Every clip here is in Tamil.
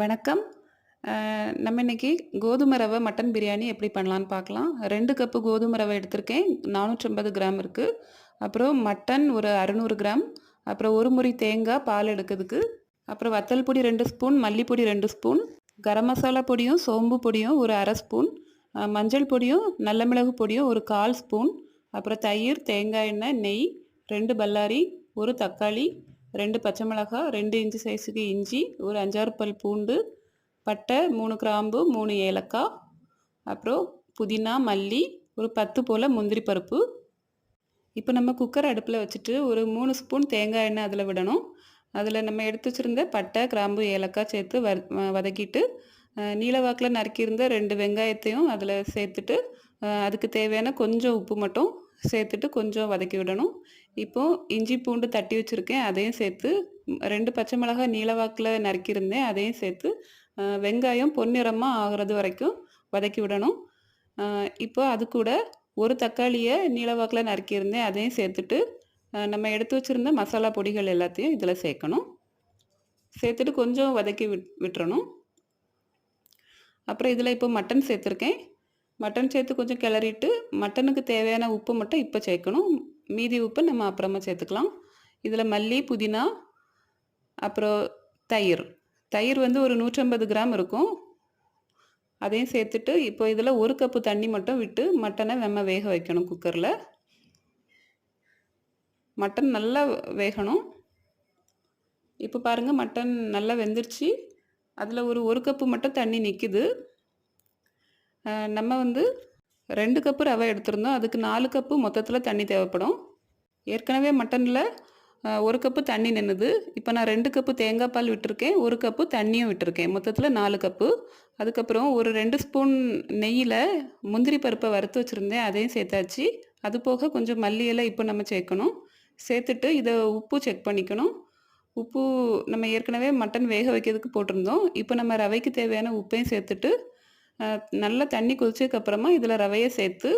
வணக்கம். நம்ம இன்னைக்கு கோதுமை ரவை மட்டன் பிரியாணி எப்படி பண்ணலான்னு பார்க்கலாம். ரெண்டு கப்பு கோதுமை ரவை எடுத்திருக்கேன். நானூற்றம்பது கிராம் இருக்குது அப்புறம் மட்டன் ஒரு அறநூறு கிராம். அப்புறம் ஒரு முறி தேங்காய் பால் எடுக்கிறதுக்கு. அப்புறம் வத்தல் பொடி ரெண்டு ஸ்பூன் மல்லிப்பொடி ரெண்டு ஸ்பூன். கரம் மசாலா பொடியும் சோம்பு பொடியும் ஒரு அரை ஸ்பூன். மஞ்சள் பொடியும் நல்ல மிளகு பொடியும் ஒரு கால் ஸ்பூன். அப்புறம் தயிர் தேங்காய் எண்ணெய் நெய் ரெண்டு பல்லாரி ஒரு தக்காளி ரெண்டு பச்சை மிளகாய் ரெண்டு இன்ச்சு சைஸுக்கு இஞ்சி ஒரு அஞ்சாறு பல் பூண்டு பட்டை மூணு கிராம்பு மூணு ஏலக்காய் அப்புறம் புதினா மல்லி ஒரு பத்து போல் முந்திரி பருப்பு. இப்போ நம்ம குக்கர் அடுப்பில் வச்சுட்டு ஒரு மூணு ஸ்பூன் தேங்காய் எண்ணெய் அதில் விடணும். அதில் நம்ம எடுத்து வச்சுருந்த பட்டை கிராம்பு ஏலக்காய் சேர்த்து வ வதக்கிட்டு நீலவாக்கில் நறுக்கியிருந்த ரெண்டு வெங்காயத்தையும் அதில் சேர்த்துட்டு அதுக்கு தேவையான கொஞ்சம் உப்பு மட்டும் சேர்த்துட்டு கொஞ்சம் வதக்கி விடணும். இப்போது இஞ்சி பூண்டு தட்டி வச்சுருக்கேன். அதையும் சேர்த்து ரெண்டு பச்சை மிளகாய் நீளவாக்கில் நறுக்கியிருந்தேன். அதையும் சேர்த்து வெங்காயம் பொன்னிறமாக ஆகிறது வரைக்கும் வதக்கி விடணும். இப்போ அது கூட ஒரு தக்காளியை நீலவாக்கில் நறுக்கியிருந்தேன். அதையும் சேர்த்துட்டு நம்ம எடுத்து வச்சுருந்த மசாலா பொடிகள் எல்லாத்தையும் இதில் சேர்க்கணும். சேர்த்துட்டு கொஞ்சம் வதக்கி விட் விட்டுறணும். அப்புறம் இதில் இப்போ மட்டன் சேர்த்துருக்கேன். மட்டன் சேர்த்து கொஞ்சம் கிளறிட்டு மட்டனுக்கு தேவையான உப்பு மட்டும் இப்போ சேர்க்கணும். மீதி உப்பு நம்ம அப்புறமா சேர்த்துக்கலாம். இதில் மல்லி புதினா அப்புறம் தயிர். தயிர் வந்து ஒரு நூற்றம்பது கிராம் இருக்கும். அதையும் சேர்த்துட்டு இப்போ இதில் ஒரு கப்பு தண்ணி மட்டும் விட்டு மட்டனை நம்ம வேக வைக்கணும் குக்கரில். மட்டன் நல்லா வேகணும். இப்போ பாருங்கள் மட்டன் நல்லா வெந்துருச்சு. அதில் ஒரு ஒரு கப்பு மட்டும் தண்ணி நிற்கிது நம்ம வந்து ரெண்டு கப்பு ரவை எடுத்திருந்தோம். அதுக்கு நாலு கப்பு மொத்தத்தில் தண்ணி தேவைப்படும். ஏற்கனவே மட்டனில் ஒரு கப்பு தண்ணி நின்றுது இப்போ நான் ரெண்டு கப்பு தேங்காய் பால் விட்டுருக்கேன். ஒரு கப்பு தண்ணியும் விட்டுருக்கேன். மொத்தத்தில் நாலு கப்பு. அதுக்கப்புறம் ஒரு ரெண்டு ஸ்பூன் நெய்யில் முந்திரி பருப்பை வறுத்து வச்சுருந்தேன். அதையும் சேர்த்தாச்சு. அது போக கொஞ்சம் மல்லியெல்லாம் இப்போ நம்ம சேர்க்கணும். சேர்த்துட்டு இதை உப்பு செக் பண்ணிக்கணும். உப்பு நம்ம ஏற்கனவே மட்டன் வேக வைக்கிறதுக்கு போட்டிருந்தோம். இப்போ நம்ம ரவைக்கு தேவையான உப்பையும் சேர்த்துட்டு நல்லா தண்ணி கொதிச்சதுக்கப்புறமா இதில் ரவையை சேர்த்து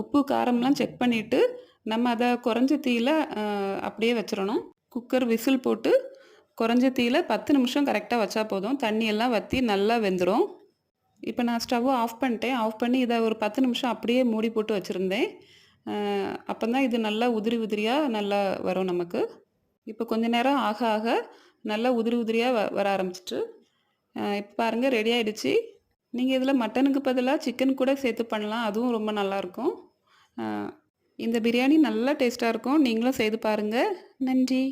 உப்பு காரம்லாம் செக் பண்ணிவிட்டு நம்ம அதை குறைஞ்ச தீயில் அப்படியே வச்சிடணும் குக்கர் விசில் போட்டு குறைஞ்ச தீயில் பத்து நிமிஷம் கரெக்டாக வச்சா போதும். தண்ணியெல்லாம் வற்றி நல்லா வெந்துடும் இப்போ நான் ஸ்டவ்வை ஆஃப் பண்ணிட்டேன். ஆஃப் பண்ணி இதை ஒரு பத்து நிமிஷம் அப்படியே மூடி போட்டு வச்சுருந்தேன். அப்போ தான் இது நல்லா உதிரி உதிரியாக நல்லா வரும் நமக்கு. இப்போ கொஞ்ச நேரம் ஆக ஆக நல்லா உதிரி உதிரியாக வ வர ஆரம்பிச்சிட்டு இப்போ பாருங்கள் ரெடி ஆகிடுச்சி நீங்கள் இதில் மட்டனுக்கு பதிலாக சிக்கன் கூட சேர்த்து பண்ணலாம். அதுவும் ரொம்ப நல்லாயிருக்கும். இந்த பிரியாணி நல்லா டேஸ்ட்டாக இருக்கும். நீங்களும் செய்து பாருங்கள் நன்றி.